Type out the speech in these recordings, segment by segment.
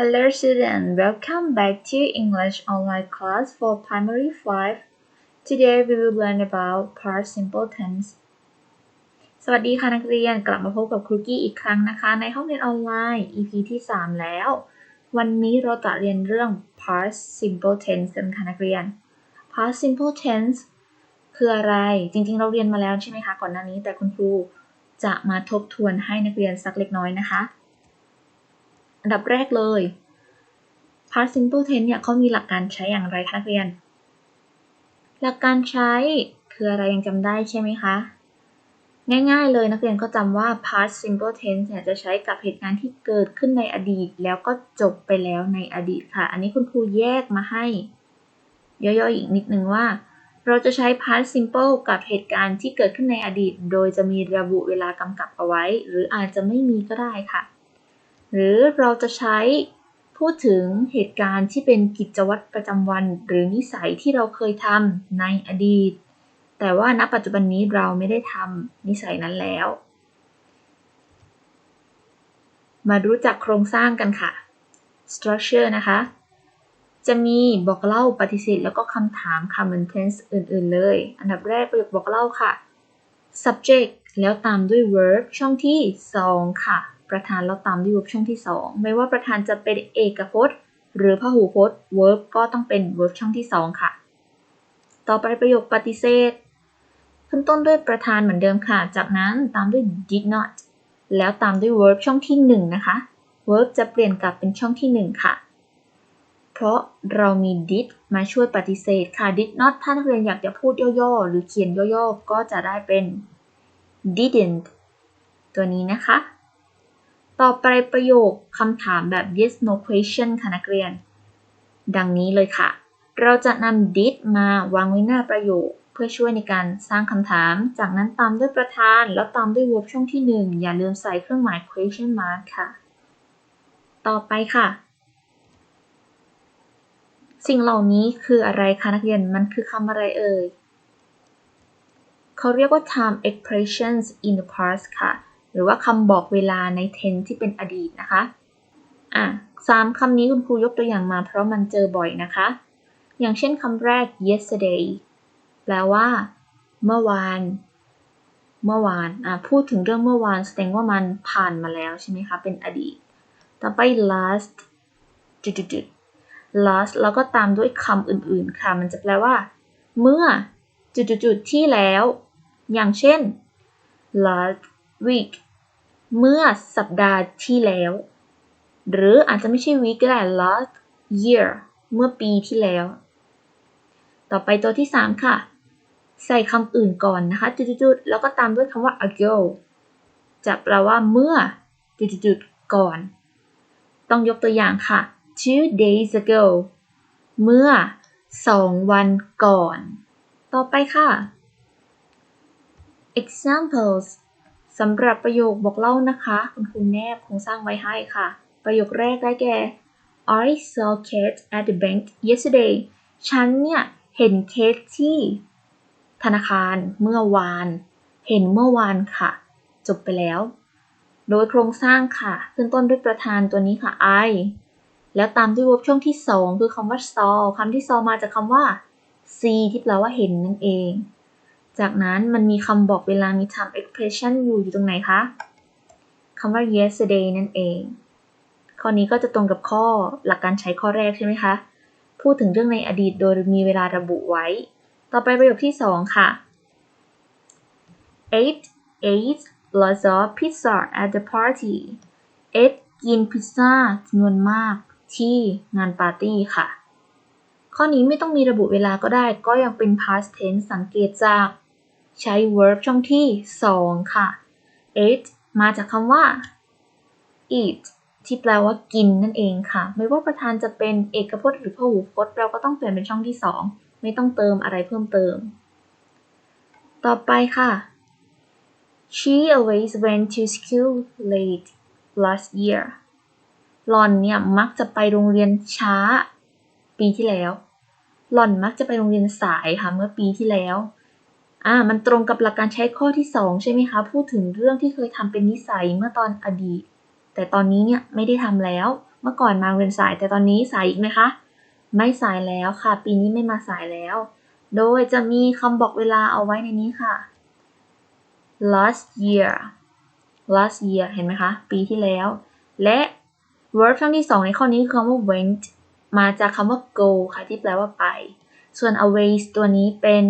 Hello students, welcome back to English online class for primary 5. Today we will learn about past simple tense. สวัสดีค่ะนักเรียนกลับมาพบกับครูกี้อีกครั้งนะคะ ในห้องเรียนออนไลน์ EP ที่ 3 แล้ว วันนี้เราจะเรียนเรื่อง past simple tense กันค่ะนักเรียน past simple tense คืออะไร จริงๆ เราเรียนมาแล้วใช่ไหมคะก่อนหน้านี้ แต่คุณครูจะมาทบทวนให้นักเรียนสักเล็กน้อยนะคะ อันดับแรกเลย past simple tense เนี่ยเขามีหลักการใช้อย่างไรคะนักเรียน หลักการใช้คืออะไรยังจำได้ใช่ไหมคะ ง่ายๆเลยนักเรียนก็จำว่า past simple tense เนี่ยจะใช้กับเหตุการณ์ที่เกิดขึ้นในอดีต แล้วก็จบไปแล้วในอดีตค่ะ อันนี้คุณครูแยกมาให้ ย่อยๆอีกนิดนึงว่า เราจะใช้ past simple กับเหตุการณ์ที่เกิดขึ้นในอดีต โดยจะมีระบุเวลากำกับเอาไว้ หรืออาจจะไม่มีก็ได้ค่ะ หรือเราจะใช้พูดถึงเหตุการณ์ที่เป็นกิจวัตรประจำวัน หรือนิสัยที่เราเคยทำในอดีต แต่ว่าณปัจจุบันนี้เราไม่ได้ทำนิสัยนั้นแล้ว มารู้จักโครงสร้างกันค่ะ structure นะคะ จะมีบอกเล่าปฏิเสธแล้วก็คำถาม common tense อื่น ๆ เลย อันดับแรกประโยคบอกเล่าค่ะ subject แล้วตามด้วย verb ช่องที่ 2 ค่ะ ประธานแล้วตามด้วย verb ช่องที่ 2 ไม่ว่าประธานจะเป็นเอกพจน์ หรือพหูพจน์ verb ก็ต้องเป็น verb ช่องที่ 2 ค่ะ ต่อไปประโยคปฏิเสธขึ้นต้นด้วยประธานเหมือนเดิมค่ะ จากนั้นตามด้วย did not แล้วตามด้วย verb ช่องที่ 1 นะคะ verb จะเปลี่ยนกลับเป็นช่องที่ 1 ค่ะ เพราะเรามี did มาช่วยปฏิเสธค่ะ did not ถ้านักเรียนอยากจะพูดย่อๆ หรือเขียนย่อๆ ก็จะได้เป็น didn't ตัวนี้นะคะ ต่อไปประโยคคำถามแบบ yes no question ค่ะนักเรียน ดังนี้เลยค่ะ เราจะนำ did มาวางไว้หน้าประโยค เพื่อช่วยในการสร้างคำถาม จากนั้นตามด้วยประธาน แล้วตามด้วย verb ช่องที่ 1 อย่าลืมใส่เครื่องหมาย question mark ค่ะ ต่อไปค่ะ สิ่งเหล่านี้คืออะไรคะนักเรียน มันคือคำอะไรเอ่ย เขาเรียกว่า time expressions in the past ค่ะ หรือว่าคำบอกเวลาใน tense ที่เป็นอดีตนะคะอะสามคำนี้คุณครูยกตัวอย่างมาเพราะมันเจอบ่อยนะคะ อย่างเช่นคำแรก yesterday แปลว่า เมื่อวาน เมื่อวานอะพูดถึงเรื่องเมื่อวานแสดงว่ามันผ่านมาแล้วใช่ไหมคะ เป็นอดีต ต่อไป last จุดๆ last แล้วก็ตามด้วยคำอื่นๆ ค่ะ มันจะแปลว่า เมื่อจุดๆที่แล้ว อย่างเช่น last week เมื่อสัปดาห์ที่แล้ว หรืออาจจะไม่ใช่ week ก็ได้ last year เมื่อปีที่แล้ว ต่อไปตัวที่ 3 ค่ะ ใส่คำอื่นก่อนนะคะจุดๆแล้วก็ตามด้วยคำว่า ago จะแปลว่าเมื่อจุดๆก่อน ต้องยกตัวอย่างค่ะ two days ago เมื่อ 2 วันก่อน ต่อไปค่ะ examples สำหรับประโยคบอกเล่านะคะ คุณครูแนบโครงสร้างไว้ให้ค่ะ ประโยคแรกได้แก่ I saw Kate at the bank yesterday ฉันเนี่ย เห็นเคสที่ ธนาคารเมื่อวาน เห็นเมื่อวานค่ะ จบไปแล้ว โดยโครงสร้างค่ะ ขึ้นต้นด้วยประธานตัวนี้ค่ะ I แล้วตามด้วย verb ช่วงที่ 2 คือคำว่า saw คำที่ saw มาจากคำว่า see ที่แปลว่าเห็นนั่นเอง จากนั้นมันมีคำบอกเวลามี time expression อยู่อยู่ตรงไหนคะคำว่า yesterday นั่นเอง ข้อนี้ก็จะตรงกับข้อหลักการใช้ข้อแรกใช่ไหมคะ พูดถึงเรื่องในอดีตโดยมีเวลาระบุไว้ ต่อไปประโยคที่ 2 ค่ะ ate ate lots of pizza at the party ate กินพิซซ่าจำนวนมากที่งานปาร์ตี้ค่ะ ข้อนี้ไม่ต้องมีระบุเวลาก็ได้ ก็ยังเป็น past tense สังเกตจาก ใช้ verb ช่องที่ 2 ค่ะ eat มาจากคำว่า eat ที่แปลว่ากินนั่นเองค่ะ ไม่ว่าประธานจะเป็นเอกพจน์หรือพหูพจน์ เราก็ต้องเปลี่ยนเป็นช่องที่ 2 ไม่ต้องเติมอะไรเพิ่มเติม ต่อไปค่ะ she always went to school late last year หล่อนเนี่ยมักจะไปโรงเรียนช้า ปีที่แล้ว หล่อนมักจะไปโรงเรียนสายค่ะเมื่อปีที่แล้ว อ่ามันตรงกับหลักการใช้ข้อที่ 2 ใช่ไหมคะ พูดถึงเรื่องที่เคยทำเป็นนิสัยเมื่อตอนอดีต แต่ตอนนี้เนี่ยไม่ได้ทำแล้ว เมื่อก่อนมาเรียนสายแต่ตอนนี้สายอีกไหมคะ ไม่สายแล้วค่ะ ปีนี้ไม่มาสายแล้ว โดยจะมีคำบอกเวลาเอาไว้ในนี้ค่ะ last year last year เห็นไหมคะ ปีที่แล้ว และ verb ช่องที่ 2 ในข้อนี้คือคำว่า went มาจากคำว่า go ค่ะที่แปลว่าไป ส่วน away ตัวนี้เป็น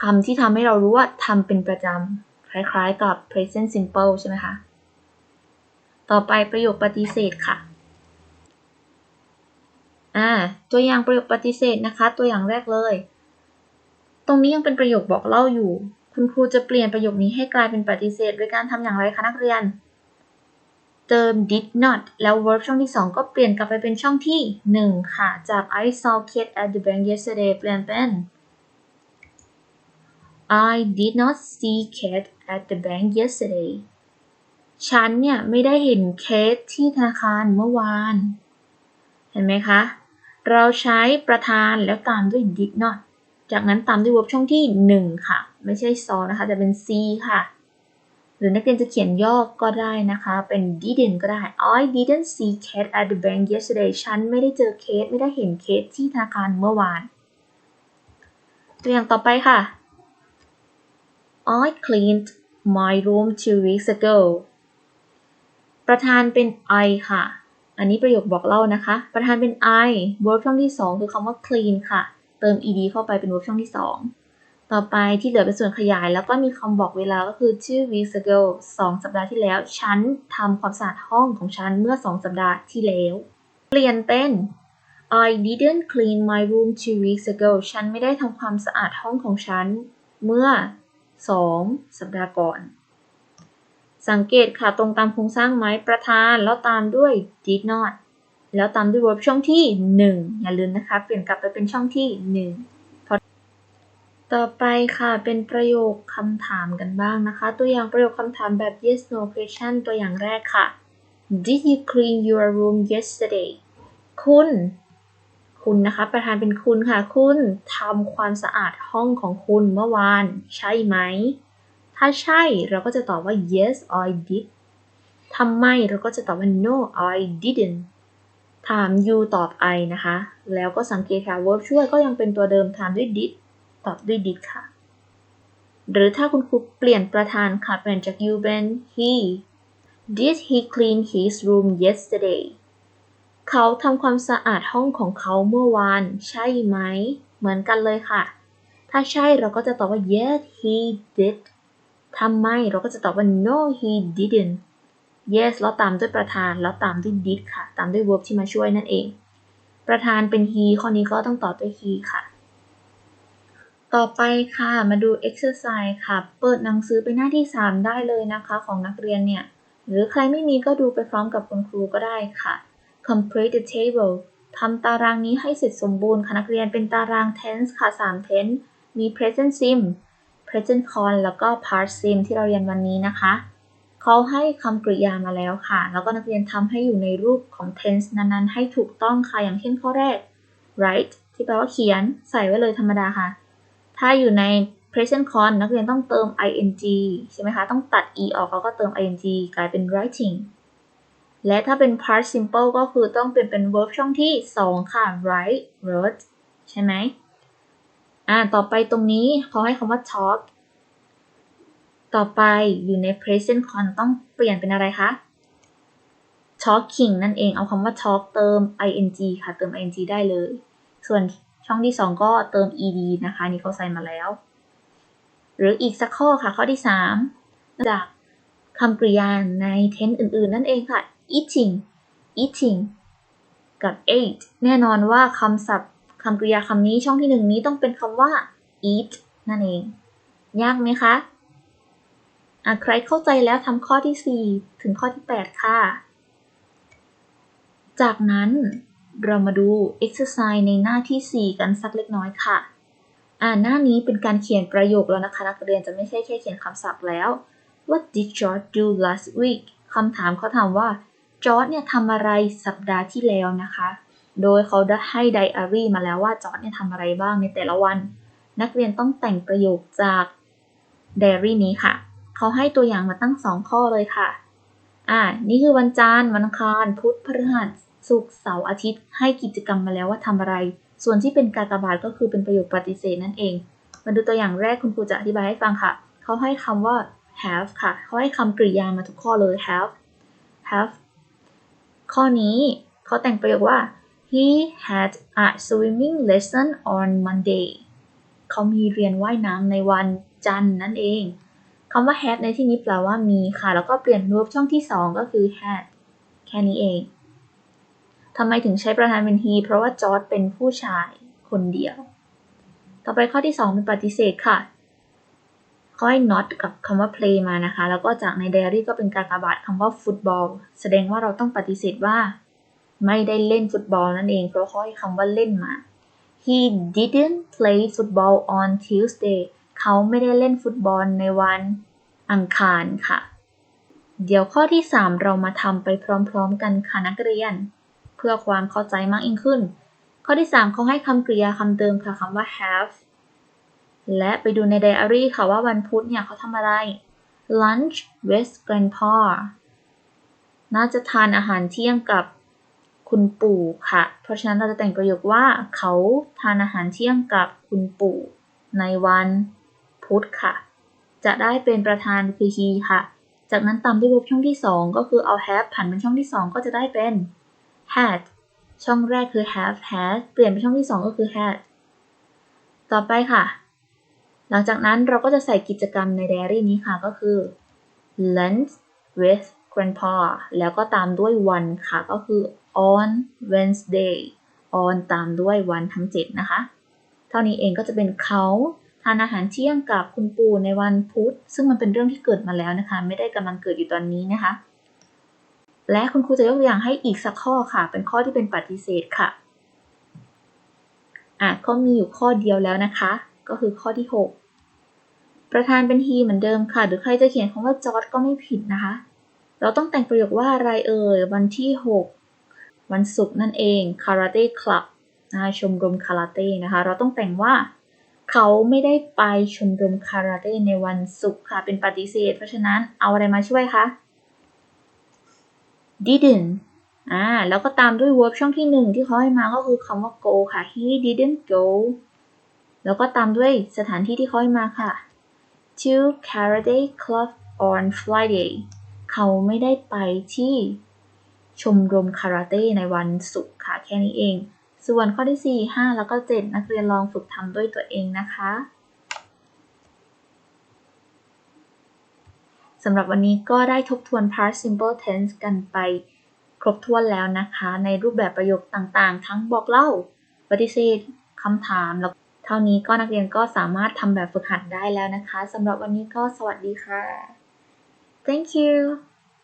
คำที่ทำให้เรารู้ว่าทำเป็นประจำ คล้ายๆกับ present simple ใช่ไหมคะ ต่อไปประโยคปฏิเสธค่ะอ่าตัวอย่างประโยคปฏิเสธนะคะ ตัวอย่างแรกเลย ตรงนี้ยังเป็นประโยคบอกเล่าอยู่ คุณครูจะเปลี่ยนประโยคนี้ให้กลายเป็นปฏิเสธโดยการทำอย่างไรคะนักเรียน เติม did not แล้ว verb ช่องที่ 2 ก็เปลี่ยนกลับไปเป็นช่องที่ 1 ค่ะ จาก I saw Kate at the bank yesterday เปลี่ยนเป็น I did not see Kate at the bank yesterday ฉันเนี่ยไม่ได้เห็นเคสที่ธนาคารเมื่อวาน เห็นไหมคะ เราใช้ประธานแล้วตามด้วย did not จากนั้นตามด้วย verb ช่องที่ 1 ค่ะ ไม่ใช่ saw นะคะ จะเป็น see ค่ะ หรือนักเรียนจะเขียนย่อก็ได้นะคะ เป็น didn't ก็ได้ I didn't see Kate at the bank yesterday ฉันไม่ได้เจอเคสไม่ได้เห็นเคสที่ธนาคารเมื่อวาน ตัวอย่างต่อไปค่ะ I cleaned my room two weeks ago ประธานเป็น I ค่ะ อันนี้ประโยคบอกเล่านะคะ ประธานเป็น I verb ช่องที่ 2 คือคำว่า clean ค่ะ เติม ed เข้าไปเป็น verb ช่องที่ 2 ต่อไปที่เหลือเป็นส่วนขยาย แล้วก็มีคำบอกเวลาก็คือ two weeks ago 2 สัปดาห์ที่แล้ว ฉันทำความสะอาดห้องของฉันเมื่อ 2 สัปดาห์ที่แล้ว เปลี่ยนเป็น I didn't clean my room two weeks ago ฉันไม่ได้ทำความสะอาดห้องของฉัน เมื่อ 2 สัปดาห์ก่อน สังเกตค่ะตรงตามโครงสร้างไหมประธานแล้วตามด้วย did not แล้วตามด้วย verb ช่องที่ 1 อย่าลืมนะคะ เปลี่ยนกลับไปเป็นช่องที่ 1 ต่อไปค่ะเป็นประโยคคำถามกันบ้างนะคะ ตัวอย่างประโยคคำถามแบบ yes no question ตัวอย่างแรกค่ะ Did you clean your room yesterday คุณ คุณนะคะ ประธานเป็นคุณค่ะ คุณทำความสะอาดห้องของคุณเมื่อวาน ใช่ไหม ถ้าใช่เราก็จะตอบว่า yes I did ทำไมเราก็จะตอบว่า no I didn't ถาม you ตอบ I นะคะ แล้วก็สังเกตค่ะ verb ช่วยก็ยังเป็นตัวเดิมถามด้วย did ตอบด้วย did ค่ะ หรือถ้าคุณครูเปลี่ยนประธานค่ะเปลี่ยนจาก you เป็น he did he clean his room yesterday เขาทำความสะอาดห้องของเขาเมื่อวาน ใช่ไหม เหมือนกันเลยค่ะ ถ้าใช่เราก็จะตอบว่า yes he did ทำไมเราก็จะตอบว่า no he didn't yes แล้วตามด้วยประธานแล้วตามด้วย did ค่ะ ตามด้วย verb ที่มาช่วยนั่นเอง ประธานเป็น he ข้อนี้ก็ต้องตอบด้วย he ค่ะ ต่อไปค่ะ มาดู exercise ค่ะ เปิดหนังสือไปหน้าที่ 3 ได้เลยนะคะของนักเรียนเนี่ย หรือใครไม่มีก็ดูไปพร้อมกับคุณครูก็ได้ค่ะ complete the table ทำตารางนี้ให้เสร็จสมบูรณ์ค่ะนักเรียนเป็นตาราง tense ค่ะ 3 tense มี present sim present con แล้วก็ past sim ที่เราเรียนวันนี้นะคะเขาให้คำกริยามาแล้วค่ะ แล้วก็นักเรียนทำให้อยู่ในรูปของ tense นั้นๆ ให้ถูกต้องค่ะ อย่างเช่นข้อแรก write ที่แปลว่าเขียนใส่ไว้เลยธรรมดาค่ะ ถ้าอยู่ใน present con นักเรียนต้องเติม ing ใช่ไหมคะ ต้องตัด e ออกแล้วก็เติม ing กลายเป็น writing และถ้าเป็น past simple ก็คือต้องเป็นเป็น verb ช่องที่ 2 ค่ะ write wrote ใช่ไหมอ่า ต่อไปตรงนี้เขาให้คำว่า talk ต่อไปอยู่ใน present con ต้องเปลี่ยนเป็นอะไรคะ talking นั่นเอง เอาคำว่า talk เติม ing ค่ะ เติม ing ได้เลย ส่วนช่องที่ 2 ก็เติม ed นะคะ นี่เขาใส่มาแล้ว หรืออีกสักข้อค่ะ ข้อที่ 3 จากคำกริยาใน tense อื่น ๆ นั่นเองค่ะ eating eating กับ ate แน่นอนว่าคำศัพท์คำกริยาคำนี้ช่องที่หนึ่งนี้ต้องเป็นคำว่า eat นั่นเอง ยากไหมคะอะใครเข้าใจแล้วทำข้อที่ 4 ถึงข้อที่ 8 ค่ะ จากนั้นเรามาดู exercise ในหน้าที่ 4 กันสักเล็กน้อยค่ะอ่าหน้านี้เป็นการเขียนประโยคแล้วนะคะ นักเรียนจะไม่ใช่แค่เขียนคำศัพท์แล้ว What did George do last week คำถามเขาถามว่า จอร์ดเนี่ยทำอะไรสัปดาห์ที่แล้วนะคะ โดยเขาได้ให้ไดอารี่มาแล้วว่าจอร์ดเนี่ยทำอะไรบ้างในแต่ละวัน นักเรียนต้องแต่งประโยคจากไดอารี่นี้ค่ะ เขาให้ตัวอย่างมาตั้ง 2 ข้อเลยค่ะ อ่า นี่คือวันจันทร์วันอังคารพุธพฤหัสศุกร์เสาร์อาทิตย์ ให้กิจกรรมมาแล้วว่าทำอะไร ส่วนที่เป็นการกบาทก็คือเป็นประโยคปฏิเสธนั่นเอง มาดูตัวอย่างแรกคุณครูจะอธิบายให้ฟังค่ะ เขาให้คำว่า have ค่ะ เขาให้คำกริยามาทุกข้อเลย have have ข้อนี้เขาแต่งประโยคว่า he had a swimming lesson on Monday เขามีเรียนว่ายน้ำในวันจันทร์นั่นเองคำว่า had ในที่นี้แปลว่ามีค่ะ แล้วก็เปลี่ยน verb ช่องที่ 2 ก็คือ had แค่นี้เองทำไมถึงใช้ประธานเป็น he เพราะว่าจอร์ดเป็นผู้ชายคนเดียว ต่อไปข้อที่ 2 เป็นปฏิเสธค่ะ เขาให้ not กับคำว่า play มานะคะ แล้วก็จากในไดอารี่ก็เป็นการกระบาดคำว่า football แสดงว่าเราต้องปฏิเสธว่า ไม่ได้เล่นฟุตบอลนั่นเอง เพราะเขาให้คำว่าเล่นมา he didn't play football on Tuesday เขาไม่ได้เล่นฟุตบอลในวันอังคารค่ะ เดี๋ยวข้อที่ 3 เรามาทำไปพร้อมๆ กันค่ะนักเรียน เพื่อความเข้าใจมากยิ่งขึ้น ข้อที่ 3เขาให้คำกริยาคำเดิมค่ะคำว่า have และไปดูในไดอารี่ค่ะว่าวันพุธเนี่ยเขาทำอะไร lunch with grandpa น่าจะทานอาหารเที่ยงกับคุณปู่ค่ะ เพราะฉะนั้นเราจะแต่งประโยคว่าเขาทานอาหารเที่ยงกับคุณปู่ในวันพุธค่ะ จะได้เป็นประธานคือ he ค่ะ จากนั้นตามด้วย verb ช่องที่ 2 ก็คือเอา have ผันเป็นช่องที่ 2 ก็จะได้เป็น had ช่องแรกคือ have had เปลี่ยนเป็นช่องที่ 2 ก็คือ had ต่อไปค่ะ หลังจากนั้นเราก็จะใส่กิจกรรมในไดอารี่นี้ค่ะก็คือ lunch with grandpa แล้วก็ตามด้วยวันค่ะ ก็คือ on Wednesday on ตามด้วยวันทั้ง 7 นะคะ เท่านี้เองก็จะเป็นเขาทานอาหารเที่ยงกับคุณปู่ในวันพุธ ซึ่งมันเป็นเรื่องที่เกิดมาแล้วนะคะ ไม่ได้กำลังเกิดอยู่ตอนนี้นะคะ และคุณครูจะยกตัวอย่างให้อีกสักข้อค่ะ เป็นข้อที่เป็นปฏิเสธค่ะอะก็มีอยู่ข้อเดียวแล้วนะคะ ก็คือข้อที่ 6 ประธานเป็น he เหมือนเดิมค่ะ หรือใครจะเขียนคำว่าจอร์ดก็ไม่ผิดนะคะ เราต้องแต่งประโยคว่าอะไรเอ่ย วันที่ 6 วันศุกร์นั่นเองคาราเต้คลับนะคะชมรมคาราเต้นะคะ เราต้องแต่งว่าเขาไม่ได้ไปชมรมคาราเต้ในวันศุกร์ค่ะ เป็นปฏิเสธ เพราะฉะนั้นเอาอะไรมาช่วยคะ didn't อ่า แล้วก็ตามด้วย verb ช่องที่หนึ่งที่เขาให้มาก็คือคำว่า go ค่ะ he didn't go แล้วก็ตามด้วยสถานที่ที่เขาให้มาค่ะ to karate club on Friday เขาไม่ได้ไปที่ชมรมคาราเต้ในวันศุกร์ค่ะแค่นี้เอง ส่วนข้อที่ 4 5 แล้วก็ 7 นักเรียนลองฝึกทำด้วยตัวเองนะคะสำหรับวันนี้ก็ได้ทบทวน past simple tense กันไปครบถ้วนแล้วนะคะ ในรูปแบบประโยคต่างๆ ทั้งบอกเล่า ปฏิเสธคำถามแล้ว เท่านี้ก็นักเรียนก็สามารถทำแบบฝึกหัดได้แล้วนะคะสำหรับวันนี้ก็สวัสดีค่ะ thank you